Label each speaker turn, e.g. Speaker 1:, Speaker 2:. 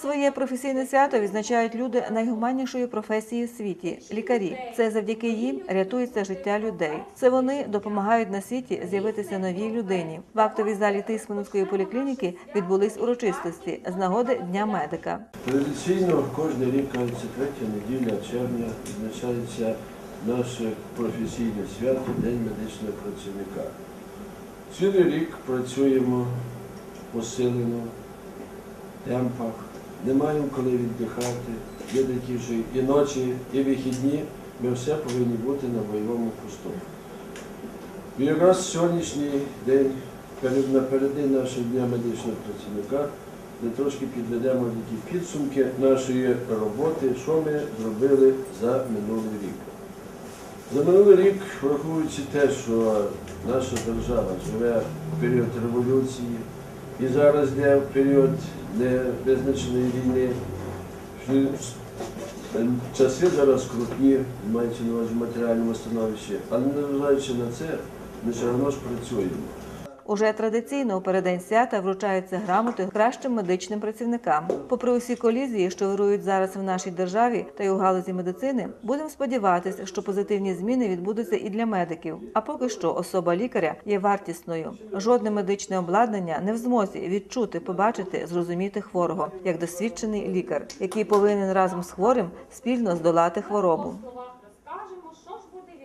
Speaker 1: Своє професійне свято відзначають люди найгуманнішої професії у світі лікарі. Це завдяки їм рятується життя людей. Це вони допомагають на світі з'явитися новій людині. В актовій залі Тисменської поліклініки відбулись урочистості з нагоди Дня медика.
Speaker 2: Традиційно кожен рік, третя неділя червня відзначається наше професійне свято День медичного працівника. Цілий рік працюємо посилено, в темпах, не маємо коли віддихати. Такі вже і ночі, і вихідні. Ми все повинні бути на бойовому посту. І якраз сьогоднішній день, перед, напереди нашого дня медичного працівника, ми трошки підведемо такі підсумки нашої роботи, що ми зробили за минулий рік. За минулий рік, враховуючи те, що наша держава живе в період революції і зараз йде в період невизначеної війни, часи зараз крупні, маючи на увазі матеріальному становищі, але незважаючи на це, ми все одно ж працюємо.
Speaker 1: Уже традиційно у переддень свята вручаються грамоти кращим медичним працівникам. Попри усі колізії, що вирують зараз в нашій державі та й у галузі медицини, будемо сподіватися, що позитивні зміни відбудуться і для медиків. А поки що особа лікаря є вартісною. Жодне медичне обладнання не в змозі відчути, побачити, зрозуміти хворого як досвідчений лікар, який повинен разом з хворим спільно здолати хворобу.